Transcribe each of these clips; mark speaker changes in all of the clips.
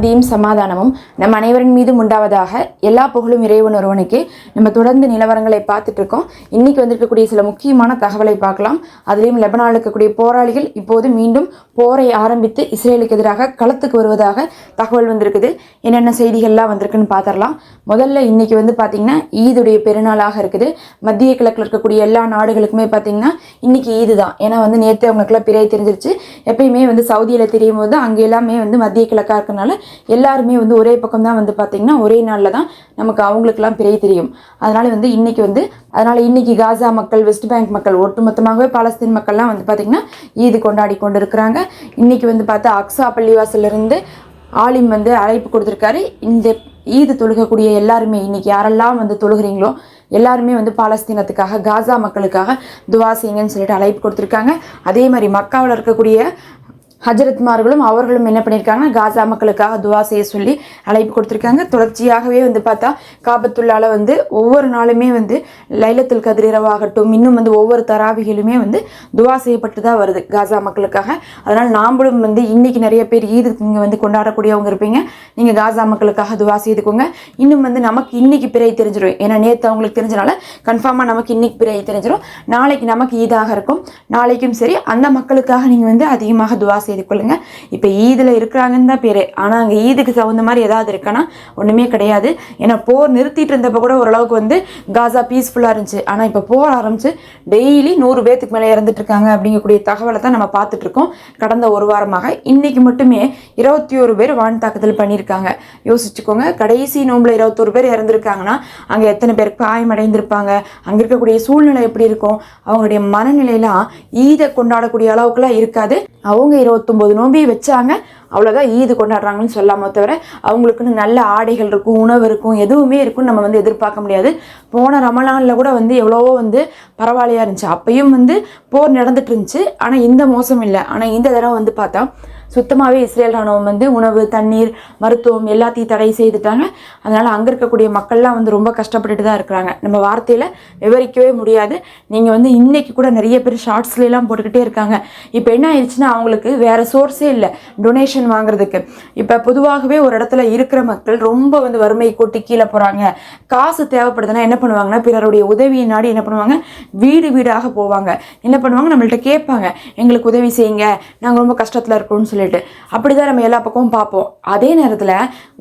Speaker 1: அமைதியும் சமாதானமும் நம் அனைவரின் மீதும் உண்டாவதாக எல்லா புகழும் இறைவன் ஒருவனுக்கு நம்ம தொடர்ந்து நிலவரங்களை பார்த்துட்டு இருக்கோம் இன்னைக்கு வந்திருக்கக்கூடிய சில முக்கியமான தகவலை பார்க்கலாம். அதுலேயும் லெபனானில் இருக்கக்கூடிய போராளிகள் இப்போது மீண்டும் போரை ஆரம்பித்து இஸ்ரேலுக்கு எதிராக களத்துக்கு வருவதாக தகவல் வந்திருக்குது. என்னென்ன செய்திகள்லாம் வந்திருக்குன்னு பார்த்துடலாம். முதல்ல இன்னைக்கு வந்து பார்த்தீங்கன்னா ஈதுடைய பெருநாளாக இருக்குது. மத்திய கிழக்கில் இருக்கக்கூடிய எல்லா நாடுகளுக்குமே பார்த்தீங்கன்னா இன்னைக்கு ஈது தான். ஏன்னா வந்து நேற்று அவங்களுக்குலாம் பிறையை தெரிஞ்சிருச்சு. எப்பயுமே வந்து சவுதியில் தெரியும் போது அங்கே எல்லாமே வந்து மத்திய கிழக்காக இருக்கனால எல்லாருமே வந்து ஒரே பக்கம் தான் வந்து பார்த்திங்கன்னா ஒரே நாளில் தான் நமக்கு அவங்களுக்குலாம் பிறை தெரியும். அதனால் வந்து இன்றைக்கி வந்து அதனால் இன்றைக்கி காசா மக்கள் வெஸ்ட் பேங்க் மக்கள் ஒட்டுமொத்தமாகவே பாலஸ்தீன் மக்கள்லாம் வந்து பார்த்திங்கன்னா ஈது கொண்டாடி கொண்டு இருக்கிறாங்க இன்றைக்கி வந்து பார்த்தா அக்ஸா பள்ளிவாசலிருந்து ஆலிம் வந்து அழைப்பு கொடுத்துருக்காரு. இந்த ஈது தொழுகக்கூடிய எல்லாருமே இன்னைக்கு யாரெல்லாம் வந்து தொழுகிறீங்களோ எல்லாருமே வந்து பாலஸ்தீனத்துக்காக காசா மக்களுக்காக துவா செய்யுங்கன்னு சொல்லிட்டு அழைப்பு கொடுத்துருக்காங்க. அதே மாதிரி மக்காவில் இருக்கக்கூடிய ஹஜரத்மார்களும் அவர்களும் என்ன பண்ணியிருக்காங்கன்னா காசா மக்களுக்காக துவா செய்ய சொல்லி அழைப்பு கொடுத்துருக்காங்க. தொடர்ச்சியாகவே வந்து பார்த்தா காபத்துள்ளால வந்து ஒவ்வொரு நாளுமே வந்து லைலத்துல் கதிரிரவாகட்டும் இன்னும் வந்து ஒவ்வொரு தராவிகளுமே வந்து துவா செய்யப்பட்டு தான் வருது காசா மக்களுக்காக. அதனால் நாம்பளும் வந்து இன்றைக்கி நிறைய பேர் ஈது இங்கே வந்து கொண்டாடக்கூடியவங்க இருப்பீங்க. நீங்கள் காசா மக்களுக்காக துவா செய்துக்கோங்க. இன்னும் வந்து நமக்கு இன்றைக்கி பிறை தெரிஞ்சிடும் ஏன்னா நேற்று அவங்களுக்கு தெரிஞ்சனால கன்ஃபார்மாக நமக்கு இன்னைக்கு பிறை தெரிஞ்சிடும் நாளைக்கு நமக்கு ஈதாக இருக்கும். நாளைக்கும் சரி அந்த மக்களுக்காக நீங்கள் வந்து அதிகமாக துவா செய்து கொள்ளுங்க. இப்போ ஈதில் இருக்கிறாங்கன்னு தான் பேர். ஆனால் அங்கே ஈதுக்கு தகுந்த மாதிரி ஏதாவது இருக்கான்னா ஒன்றுமே கிடையாது. ஏன்னா போர் நிறுத்திட்டு இருந்தப்போ கூட ஓரளவுக்கு வந்து காசா பீஸ்ஃபுல்லாக இருந்துச்சு. ஆனால் இப்போ போர் ஆரம்பிச்சு டெய்லி நூறு பேத்துக்கு மேலே இறந்துட்டு இருக்காங்க அப்படிங்கக்கூடிய தகவலை தான் நம்ம பார்த்துட்டு இருக்கோம். கடந்த ஒரு வாரமாக இன்னைக்கு மட்டுமே இருபத்தி ஒரு பேர் வான் தாக்குதல் பண்ணியிருக்காங்க. யோசிச்சுக்கோங்க கடைசி நோம்பில் இருபத்தொரு பேர் இறந்துருக்காங்கன்னா அங்கே எத்தனை பேர் காயமடைந்திருப்பாங்க? அங்கே இருக்கக்கூடிய சூழ்நிலை எப்படி இருக்கும்? அவங்களுடைய மனநிலையெல்லாம் ஈதை கொண்டாடக்கூடிய அளவுக்குலாம் இருக்காது. அவங்க இருபத்தொம்போது நோம்பி வச்சாங்க. அவ்வளோதான் ஈது கொண்டாடுறாங்கன்னு சொல்லாம தவிர அவங்களுக்குன்னு நல்ல ஆடைகள் இருக்கும் உணவு இருக்கும் எதுவுமே இருக்கும்னு நம்ம வந்து எதிர்பார்க்க முடியாது. போன ரமலானில் கூட வந்து எவ்வளவோ வந்து பரவாயில்லையா இருந்துச்சு. அப்பையும் வந்து போர் நடந்துட்டு இருந்துச்சு. ஆனால் இந்த மோசம் இல்லை. ஆனால் இந்த தடவை வந்து பார்த்தா சுத்தமாகவே இஸ்ரேல் ராணுவம் வந்து உணவு தண்ணீர் மருத்துவம் எல்லாத்தையும் தடை செய்துட்டாங்க. அதனால் அங்கே இருக்கக்கூடிய மக்கள்லாம் வந்து ரொம்ப கஷ்டப்பட்டுட்டு தான் இருக்கிறாங்க. நம்ம வார்த்தையில் விவரிக்கவே முடியாது. நீங்கள் வந்து இன்றைக்கி கூட நிறைய பேர் ஷார்ட்ஸ்லாம் போட்டுக்கிட்டே இருக்காங்க. இப்போ என்ன ஆயிடுச்சுன்னா அவங்களுக்கு வேறு சோர்ஸே இல்லை டொனேஷன் வாங்குறதுக்கு. இப்போ பொதுவாகவே ஒரு இடத்துல இருக்கிற மக்கள் ரொம்ப வந்து வறுமை கொட்டி கீழே போகிறாங்க காசு தேவைப்படுதுன்னா என்ன பண்ணுவாங்கன்னா பிறருடைய உதவியை நாடி என்ன பண்ணுவாங்க? வீடு வீடாக போவாங்க. என்ன பண்ணுவாங்க? நம்மள்ட்ட கேட்பாங்க. எங்களுக்கு உதவி செய்யுங்க. நாங்கள் ரொம்ப கஷ்டத்தில் இருக்கோம்னு சொல்லிட்டு. அப்படி தான் நம்ம எல்லா பக்கமும் பார்ப்போம். அதே நேரத்தில்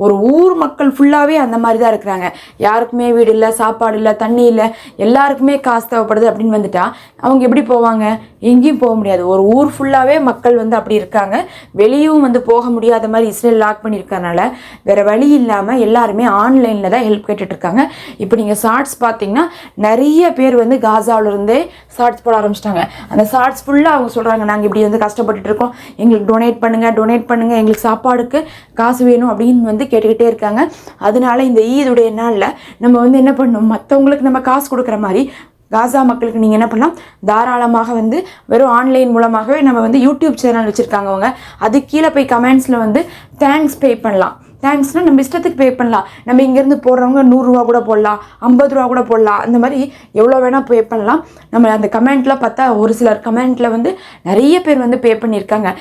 Speaker 1: ஒரு ஊர் மக்கள் ஃபுல்லாகவே அந்த மாதிரி தான் இருக்கிறாங்க. யாருக்குமே வீடு இல்லை சாப்பாடு இல்லை தண்ணி இல்லை எல்லாருக்குமே காசு தேவைப்படுது அப்படின்னு வந்துட்டா அவங்க எப்படி போவாங்க? எங்கேயும் போக முடியாது. ஒரு ஊர் ஃபுல்லாகவே மக்கள் வந்து அப்படி இருக்காங்க. வெளியும் வந்து போக முடியாத மாதிரி இஸ்ரேல் லாக் பண்ணியிருக்கறனால வேறு வழி இல்லாமல் எல்லாருமே ஆன்லைனில் தான் ஹெல்ப் கேட்டுட்ருக்காங்க இப்போ நீங்கள் ஷார்ட்ஸ் பார்த்தீங்கன்னா நிறைய பேர் வந்து காசாவிலிருந்தே ஷார்ட்ஸ் போட ஆரம்பிச்சிட்டாங்க. அந்த ஷார்ட்ஸ் ஃபுல்லாக அவங்க சொல்கிறாங்க நாங்கள் இப்படி வந்து கஷ்டப்பட்டுட்டு இருக்கோம். எங்களுக்கு டொனேட் பண்ணி பண்ணுங்கள் டொனேட் பண்ணுங்கள் எங்களுக்கு சாப்பாடுக்கு காசு வேணும் அப்படின்னு வந்து கேட்டுக்கிட்டே இருக்காங்க. அதனால இந்த ஈதுடைய நாளில் நம்ம வந்து என்ன பண்ணணும்? மற்றவங்களுக்கு நம்ம காசு கொடுக்குற மாதிரி காசா மக்களுக்கு நீங்கள் என்ன பண்ணலாம்? தாராளமாக வந்து வெறும் ஆன்லைன் மூலமாகவே நம்ம வந்து யூடியூப் சேனல் வச்சுருக்காங்க அவங்க. அது கீழே போய் கமெண்ட்ஸில் வந்து தேங்க்ஸ் பே பண்ணலாம். தேங்க்ஸ்னால் நம்ம இஷ்டத்துக்கு பே பண்ணலாம். நம்ம இங்கேருந்து போடுறவங்க நூறுரூவா கூட போடலாம் ஐம்பது ரூபா கூட போடலாம். அந்த மாதிரி எவ்வளோ வேணால் பே பண்ணலாம். நம்ம அந்த கமெண்ட்டில் பார்த்தா ஒரு சிலர் கமெண்ட்டில் வந்து நிறைய பேர் வந்து பே பண்ணியிருக்காங்க.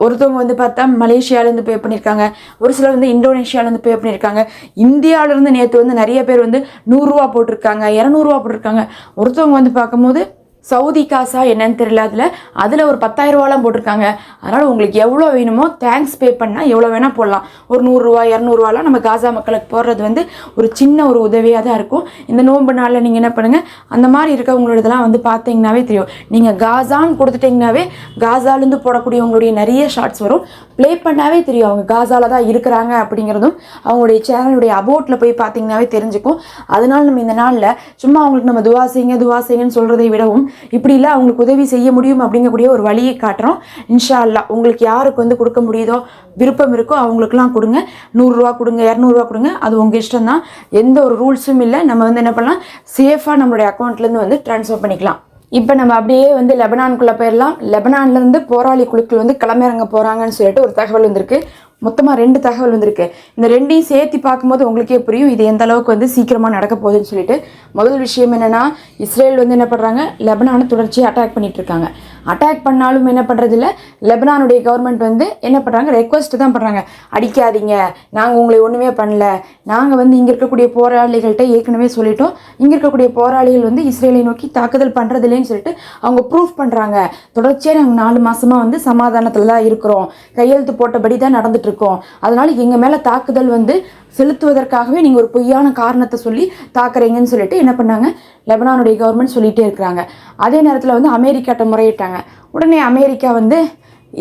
Speaker 1: ஒருத்தவங்க வந்து பார்த்தா மலேசியாவிலேருந்து பே பண்ணியிருக்காங்க. ஒரு சிலர் வந்து இந்தோனேஷியாவிலேருந்து பே பண்ணியிருக்காங்க. இந்தியாவிலேருந்து நேற்று வந்து நிறைய பேர் வந்து நூறுரூவா போட்டிருக்காங்க இரநூறுவா போட்டிருக்காங்க. ஒருத்தவங்க வந்து பார்க்கும்போது சவுதி காசா என்னன்னு தெரியல அதில் அதில் ஒரு பத்தாயிரம் ரூபாலாம் போட்டிருக்காங்க. அதனால் உங்களுக்கு எவ்வளோ வேணுமோ தேங்க்ஸ் பே பண்ணால் எவ்வளோ வேணால் போடலாம். ஒரு நூறுரூவா இரநூறுவாலாம் நம்ம காசா மக்களுக்கு போடுறது வந்து ஒரு சின்ன ஒரு உதவியாக தான் இருக்கும். இந்த நோன்பு நாளில் நீங்கள் என்ன பண்ணுங்கள் அந்த மாதிரி இருக்கவங்களோடதெல்லாம் வந்து பார்த்தீங்கன்னாவே தெரியும். நீங்கள் காசான்னு கொடுத்துட்டிங்கனாவே காசாலேருந்து போடக்கூடிய உங்களுடைய நிறைய ஷார்ட்ஸ் வரும். ப்ளே பண்ணாவே தெரியும் அவங்க காசாவில் தான் இருக்கிறாங்க அப்படிங்கிறதும். அவங்களுடைய சேனலுடைய அபோட்டில் போய் பார்த்தீங்கன்னாவே தெரிஞ்சுக்கும். அதனால் நம்ம இந்த நாளில் சும்மா அவங்களுக்கு நம்ம துவாசிங்க துவாசிங்கன்னு சொல்கிறதை விடவும் இப்படி இல்லை அவங்களுக்கு உதவி செய்ய முடியும் அப்படிங்கக்கூடிய ஒரு வழியை காட்டுறோம். இன்ஷா அல்லா உங்களுக்கு யாருக்கு வந்து கொடுக்க முடியுதோ விருப்பம் இருக்கோ அவங்களுக்குலாம் கொடுங்க. நூறுரூவா கொடுங்க இரநூறுவா கொடுங்க அது உங்கள் இஷ்டம் தான் எந்த ஒரு ரூல்ஸும் இல்லை. நம்ம வந்து என்ன பண்ணலாம்? சேஃபாக நம்மளுடைய அக்கௌண்ட்லேருந்து வந்து ட்ரான்ஸ்ஃபர் பண்ணிக்கலாம். இப்போ நம்ம அப்படியே வந்து லெபனானுக்குள்ளே போயிடலாம். லெபனான்லேருந்து போராளி குழுக்கள் வந்து களமிறங்க போகிறாங்கன்னு சொல்லிட்டு ஒரு தகவல் வந்திருக்கு. மொத்தமாக ரெண்டு தகவல் வந்திருக்கு. இந்த ரெண்டையும் சேர்த்து பார்க்கும்போது உங்களுக்கே புரியும். இது எந்த அளவுக்கு வந்து சீக்கிரமாக நடக்க போகுதுன்னு சொல்லிட்டு. முதல் விஷயம் என்னென்னா இஸ்ரேல் வந்து என்ன பண்ணுறாங்க லெபனானை தொடர்ச்சியாக அட்டாக் பண்ணிகிட்டு இருக்காங்க. அட்டாக் பண்ணாலும் என்ன பண்ணுறதில்ல லெபனானுடைய கவர்மெண்ட் வந்து என்ன பண்ணுறாங்க ரெக்வஸ்ட் தான் பண்ணுறாங்க அடிக்காதீங்க. நாங்கள் உங்களை ஒன்றுமே பண்ணல. நாங்கள் வந்து இங்கே இருக்கக்கூடிய போராளிகள்கிட்ட ஏற்கனவே சொல்லிட்டோம். இங்கே இருக்கக்கூடிய போராளிகள் வந்து இஸ்ரேலை நோக்கி தாக்குதல் பண்ணுறதில்லைன்னு சொல்லிட்டு அவங்க ப்ரூஃப் பண்ணுறாங்க தொடர்ச்சியாக நாங்கள் நாலு மாதமாக வந்து சமாதானத்தில் தான் இருக்கிறோம். கையெழுத்து போட்டபடி தான் நடந்துகிட்ருக்கோம் அதனால் எங்கள் மேலே தாக்குதல் வந்து செலுத்துவதற்காகவே நீங்கள் ஒரு பொய்யான காரணத்தை சொல்லி தாக்குறீங்கன்னு சொல்லிட்டு என்ன பண்ணாங்க? லெபனானுடைய கவர்மெண்ட் சொல்லிகிட்டே இருக்கிறாங்க. அதே நேரத்தில் வந்து அமெரிக்காட்ட முறையிட்டாங்க. உடனே அமெரிக்கா வந்து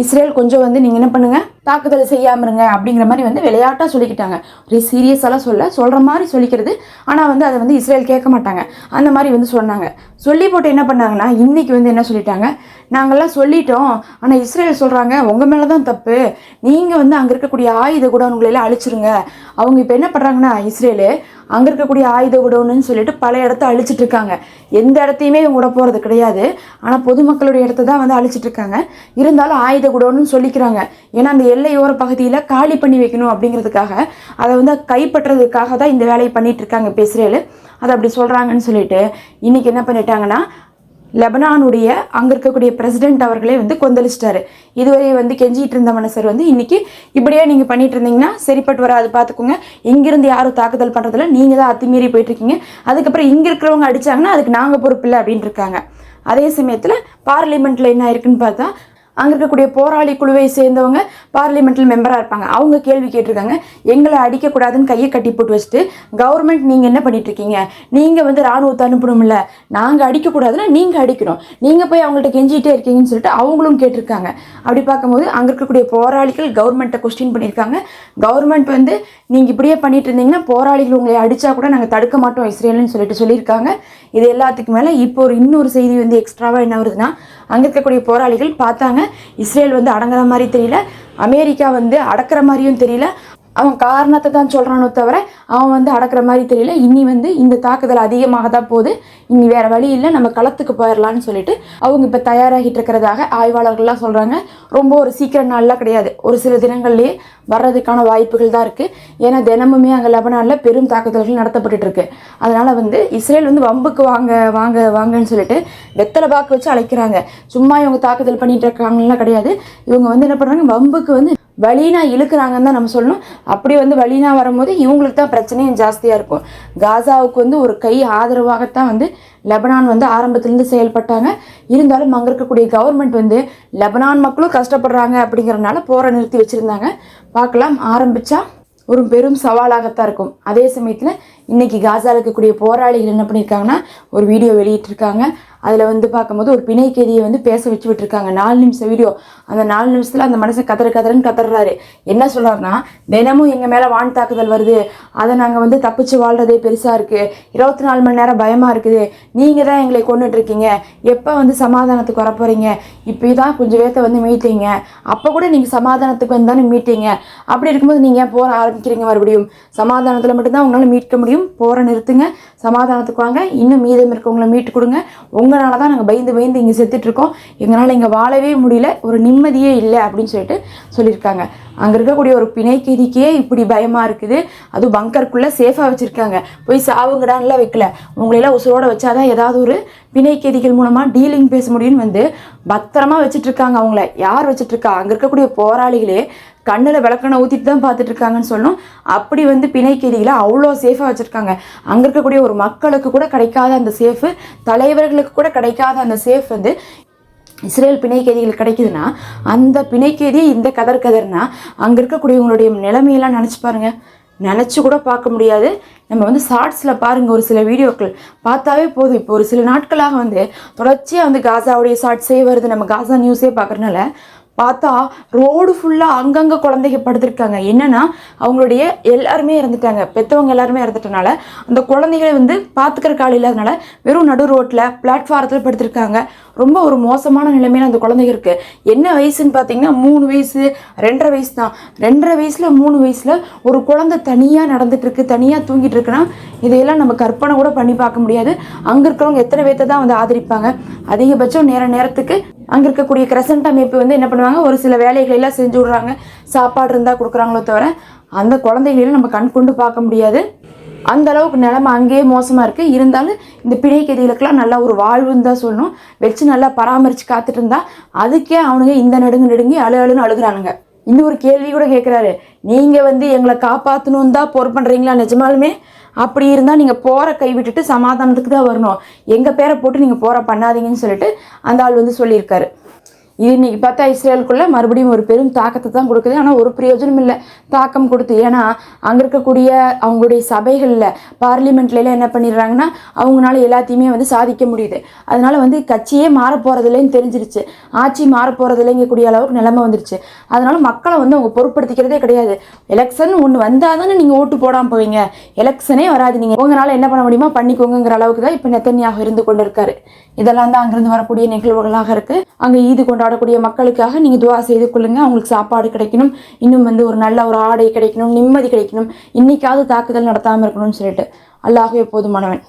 Speaker 1: இஸ்ரேல் கொஞ்சம் வந்து நீங்கள் என்ன பண்ணுங்கள் தாக்குதல் செய்யாமல் இருங்க அப்படிங்கிற மாதிரி வந்து விளையாட்டாக சொல்லிக்கிட்டாங்க. ஒரு சீரியஸெல்லாம் சொல்ல சொல்கிற மாதிரி சொல்லிக்கிறது. ஆனால் வந்து அதை வந்து இஸ்ரேல் கேட்க மாட்டாங்க. அந்த மாதிரி வந்து சொன்னாங்க. சொல்லி போட்டு என்ன பண்ணாங்கன்னா இன்றைக்கி வந்து என்ன சொல்லிட்டாங்க? நாங்கள்லாம் சொல்லிட்டோம். ஆனால் இஸ்ரேல் சொல்கிறாங்க உங்கள் மேலே தான் தப்பு. நீங்கள் வந்து அங்கே இருக்கக்கூடிய ஆயுத கூட உங்களையெல்லாம் அழிச்சிருங்க. அவங்க இப்போ என்ன பண்ணுறாங்கன்னா இஸ்ரேலு அங்கே இருக்கக்கூடிய ஆயுத விடணும்னு சொல்லிட்டு பல இடத்த அழிச்சிட்டு இருக்காங்க. எந்த இடத்தையுமே இவங்க விட போகிறது கிடையாது. ஆனால் பொதுமக்களுடைய இடத்த தான் வந்து அழிச்சிட்டு இருக்காங்க. இருந்தாலும் ஆயுத குடோன்னு சொல்லிக்கிறாங்க. ஏன்னா அந்த எல்லையோர பகுதியில் காலி பண்ணி வைக்கணும் அப்படிங்கிறதுக்காக அதை வந்து கைப்பற்றுறதுக்காக தான் இந்த வேலையை பண்ணிகிட்டு இருக்காங்க இப்போ இஸ்ரேலு அதை அப்படி சொல்கிறாங்கன்னு சொல்லிட்டு இன்னைக்கு என்ன பண்ணிட்டாங்கன்னா லெபனானுடைய அங்கே இருக்கக்கூடிய பிரசிடென்ட் அவர்களே வந்து கொந்தளிச்சிட்டாரு. இதுவரை வந்து கெஞ்சிட்டு இருந்த மனுஷர் வந்து இன்றைக்கி இப்படியே நீங்கள் பண்ணிட்டு இருந்தீங்கன்னா சரிப்பட்டு வராது பார்த்துக்கோங்க இங்கிருந்து யாரும் தாக்குதல் பண்ணுறதில்ல நீங்கள் தான் அத்துமீறி போயிட்டுருக்கீங்க. அதுக்கப்புறம் இங்கே இருக்கிறவங்க அடிச்சாங்கன்னா அதுக்கு நாங்கள் பொறுப்பில்லை அப்படின்ட்டு இருக்காங்க. அதே சமயத்தில் பார்லிமெண்ட்டில் என்ன இருக்குன்னு பார்த்தா அங்கே இருக்கக்கூடிய போராளி குழுவை சேர்ந்தவங்க பார்லிமெண்ட்டில் மெம்பராக இருப்பாங்க. அவங்க கேள்வி கேட்டிருக்காங்க. எங்களை அடிக்கக்கூடாதுன்னு கையை கட்டி போட்டு வச்சுட்டு கவர்மெண்ட் நீங்கள் என்ன பண்ணிட்டு இருக்கீங்க நீங்கள் வந்து ராணுவத்தை அனுப்பணும்ல. நாங்கள் அடிக்கக்கூடாதுன்னா நீங்கள் அடிக்கணும். நீங்கள் போய் அவங்கள்ட்ட கெஞ்சிக்கிட்டே இருக்கீங்கன்னு சொல்லிட்டு அவங்களும் கேட்டிருக்காங்க. அப்படி பார்க்கும்போது அங்கே இருக்கக்கூடிய போராளிகள் கவர்மெண்ட்டை கொஸ்டின் பண்ணியிருக்காங்க. கவர்மெண்ட் வந்து நீங்கள் இப்படியே பண்ணிட்டு இருந்தீங்கன்னா போராளிகள் உங்களை அடித்தா கூட நாங்கள் தடுக்க மாட்டோம் இஸ்ரேல்னு சொல்லிட்டு சொல்லியிருக்காங்க. இது எல்லாத்துக்கும் மேலே இப்போ ஒரு இன்னொரு செய்தி வந்து எக்ஸ்ட்ராவாக என்ன வருதுன்னா அங்கே இருக்கக்கூடிய போராளிகள் பார்த்தாங்க. இஸ்ரேல் வந்து அடங்குற மாதிரி தெரியல. அமெரிக்கா வந்து அடக்கிற மாதிரியும் தெரியல. அவன் காரணத்தை தான் சொல்கிறானோ தவிர அவன் வந்து அடக்கிற மாதிரி தெரியல. இனி வந்து இந்த தாக்குதல் அதிகமாக தான் போகுது. இனி வேறு வழி இல்லை. நம்ம களத்துக்கு போயிடலான்னு சொல்லிட்டு அவங்க இப்போ தயாராகிட்டு இருக்கிறதாக ஆய்வாளர்கள்லாம் சொல்கிறாங்க ரொம்ப ஒரு சீக்கிர நாளெலாம் கிடையாது. ஒரு சில தினங்கள்லேயே வர்றதுக்கான வாய்ப்புகள் தான் இருக்குது ஏன்னா தினமுமே அங்கே லெபனானில் பெரும் தாக்குதல்கள் நடத்தப்பட்டுட்டு இருக்கு அதனால் வந்து இஸ்ரேல் வந்து வம்புக்கு வாங்க வாங்க வாங்கன்னு சொல்லிட்டு வெத்தலை பாக்கு வச்சு அழைக்கிறாங்க. சும்மா இவங்க தாக்குதல் பண்ணிட்டு இருக்காங்கலாம் கிடையாது. இவங்க வந்து என்ன பண்ணுறாங்க வம்புக்கு வந்து வலினா இழுக்கிறாங்கன்னு தான் நம்ம சொல்லணும். அப்படி வந்து வலினா வரும்போது இவங்களுக்கு தான் பிரச்சனையும் ஜாஸ்தியாக இருக்கும். காசாவுக்கு வந்து ஒரு கை ஆதரவாகத்தான் வந்து லெபனான் வந்து ஆரம்பத்துலேருந்து செயல்பட்டாங்க. இருந்தாலும் அங்கே இருக்கக்கூடிய கவர்மெண்ட் வந்து லெபனான் மக்களும் கஷ்டப்படுறாங்க அப்படிங்கிறனால போரை நிறுத்தி வச்சுருந்தாங்க. பார்க்கலாம் ஆரம்பித்தா ஒரு பெரும் சவாலாகத்தான் இருக்கும். அதே சமயத்தில் இன்னைக்கு காசாவில் இருக்கக்கூடிய போராளிகள் என்ன பண்ணியிருக்காங்கன்னா ஒரு வீடியோ வெளியிட்டிருக்காங்க. அதில் வந்து பார்க்கும்போது ஒரு பிணைக்கேதியை வந்து பேச வச்சு விட்டுருக்காங்க. நாலு நிமிஷம் வீடியோ அந்த நாலு நிமிஷத்தில் அந்த மனுஷன் கதற கதறன்னு கதறாரு. என்ன சொல்கிறார்னா தினமும் எங்கள் மேலே வான் தாக்குதல் வருது. அதை நாங்கள் வந்து தப்பிச்சு வாழ்கிறதே பெருசாக இருக்குது இருபத்தி நாலு மணி நேரம் பயமாக இருக்குது. நீங்கள் தான் எங்களை கொண்டுட்டு இருக்கீங்க. எப்போ வந்து சமாதானத்துக்கு வர போகிறீங்க இப்போ தான் கொஞ்சம் பேர்த்த வந்து மீட்டிங்க அப்போ கூட நீங்கள் சமாதானத்துக்கு வந்து தானே மீட்டிங்க அப்படி இருக்கும்போது நீங்கள் ஏன் போகிற ஆரம்பிக்கிறீங்க மறுபடியும்? சமாதானத்தில் மட்டும்தான் உங்களால் மீட்க முடியும். போகிற நிறுத்துங்க. சமாதானத்துக்கு வாங்க. இன்னும் மீதம் இருக்கவங்களை மீட்டு கொடுங்க. உங்களால் தான் நாங்கள் பயந்து பயந்து இங்கே செத்துட்ருக்கோம் எங்களால் இங்கே வாழவே முடியல. ஒரு நிம்மதியே இல்லை அப்படின்னு சொல்லிட்டு சொல்லியிருக்காங்க. அங்கே இருக்கக்கூடிய ஒரு பிணை இப்படி பயமாக இருக்குது. அதுவும் பங்கருக்குள்ளே சேஃபாக வச்சுருக்காங்க. போய் சாவுங்கடான்லாம் வைக்கல. உங்களையெல்லாம் உசுரோட வச்சாதான் ஏதாவது ஒரு பிணை கைதிகள் மூலமாக டீலிங் பேச முடியும்னு வந்து பத்திரமா வச்சுட்டு இருக்காங்க அவங்கள. யார் வச்சுட்டு இருக்கா அங்கே இருக்கக்கூடிய போராளிகளே கண்ணில் விளக்கணை ஊற்றிட்டு தான் பார்த்துட்டு இருக்காங்கன்னு சொல்லணும். அப்படி வந்து பிணை அவ்வளோ சேஃபாக வச்சுருக்காங்க. அங்கே இருக்கக்கூடிய ஒரு மக்களுக்கு கூட கிடைக்காத அந்த சேஃபு தலைவர்களுக்கு கூட கிடைக்காத அந்த சேஃப் வந்து இஸ்ரேல் பிணைக்கேதிகள் கிடைக்குதுன்னா அந்த பிணை இந்த கதர் கதர்னா அங்கே இருக்கக்கூடியவங்களுடைய நிலைமையெல்லாம் நினச்சி பாருங்கள் நினச்சி கூட பார்க்க முடியாது. நம்ம வந்து ஷார்ட்ஸில் பாருங்கள் ஒரு சில வீடியோக்கள். பார்த்தாவே போதும். இப்போ ஒரு சில நாட்களாக வந்து தொடர்ச்சியாக வந்து காசாவுடைய ஷார்ட்ஸே வருது. நம்ம காசா நியூஸே பார்க்குறனால பார்த்தா ரோடு ஃபுல்லாக அங்கங்கே குழந்தைங்க படுத்திருக்காங்க. என்னென்னா அவங்களுடைய எல்லாருமே இறந்துட்டாங்க. பெற்றவங்க எல்லாருமே இறந்துட்டனால அந்த குழந்தைகளை வந்து பார்த்துக்கிற ஆள் இல்லாதனால வெறும் நடு ரோட்டில் பிளாட்ஃபாரத்தில் படுத்திருக்காங்க. ரொம்ப ஒரு மோசமான நிலைமையில் அந்த குழந்தைங்க இருக்குது என்ன வயசுன்னு பார்த்தீங்கன்னா மூணு வயசு ரெண்டரை வயசு தான். ரெண்டரை வயசில் மூணு வயசில் ஒரு குழந்தை தனியாக நடந்துட்டு இருக்கு தனியாக தூங்கிட்டு இருக்குன்னா இதையெல்லாம் நம்ம கற்பனை கூட பண்ணி பார்க்க முடியாது. அங்கே இருக்கிறவங்க எத்தனை பேர்த்த தான் வந்து ஆதரிப்பாங்க. அதிகபட்சம் நேர நேரத்துக்கு அங்கே இருக்கக்கூடிய கிரசன்ட் அமைப்பு வந்து என்ன பண்ணுவாங்க? ஒரு சில வேலைகளெல்லாம் செஞ்சு விட்றாங்க. சாப்பாடு இருந்தால் கொடுக்குறாங்களோ தவிர அந்த குழந்தைகளையும் நம்ம கண் கொண்டு பார்க்க முடியாது. அந்த அளவுக்கு நிலைமை அங்கேயே மோசமாக இருக்குது இருந்தாலும் இந்த பிணைக்கதிகளுக்கெல்லாம் நல்லா ஒரு வாழ்வுன்னு தான் சொல்லணும். வச்சு நல்லா பராமரித்து காத்துட்டு இருந்தா அதுக்கே அவனுங்க இந்த நடுங்கு நடுங்கி அழு அழுன்னு அழுகிறானுங்க. இன்னொரு கேள்வி கூட கேட்குறாரு நீங்கள் வந்து எங்களை காப்பாற்றணும் தான் போர் பண்ணுறீங்களா நிஜமாலுமே? அப்படி இருந்தால் நீங்கள் போகிற கை விட்டுட்டு சமாதானத்துக்கு தான் வரணும். எங்கள் பேரை போட்டு நீங்கள் போகிற பண்ணாதீங்கன்னு சொல்லிட்டு அந்த ஆள் வந்து சொல்லியிருக்காரு. இன்னைக்கு பார்த்தா இஸ்ரேலுக்குள்ளே மறுபடியும் ஒரு பெரும் தாக்கத்தை தான் கொடுக்குது. ஆனால் ஒரு பிரயோஜனம் இல்லை. தாக்கம் கொடுத்து. ஏன்னா அங்கே இருக்கக்கூடிய அவங்களுடைய சபைகளில் பார்லிமெண்ட்லாம் என்ன பண்ணிடுறாங்கன்னா அவங்களால எல்லாத்தையுமே வந்து சாதிக்க முடியுது. அதனால வந்து கட்சியே மாறப்போகிறதில்லைன்னு தெரிஞ்சிருச்சு. ஆட்சி மாறப்போகிறதில்லைங்கக்கூடிய அளவுக்கு நிலைமை வந்துருச்சு. அதனால் மக்களை வந்து அவங்க பொருட்படுத்திக்கிறதே கிடையாது. எலெக்ஷன் ஒன்று வந்தால் தானே நீங்கள் ஓட்டு போடாமல் போவீங்க. எலெக்ஷனே வராது நீங்கள் உங்களால் என்ன பண்ண முடியுமோ பண்ணிக்கோங்கிற அளவுக்கு தான் இப்போ நெத்தன்யாக இருந்து கொண்டு இருக்காரு இதெல்லாம் தான் அங்கேருந்து வரக்கூடிய நிகழ்வுகளாக இருக்குது அங்கே ஈது கொண்டாடக்கூடிய மக்களுக்காக நீங்கள் துவா செய்து கொள்ளுங்க. அவங்களுக்கு சாப்பாடு கிடைக்கணும். இன்னும் வந்து ஒரு நல்ல ஒரு ஆடை கிடைக்கணும். நிம்மதி கிடைக்கணும். இன்னைக்காவது தாக்குதல் நடத்தாமல் இருக்கணும்னு சொல்லிட்டு. அல்லாஹ் போதுமானவன்.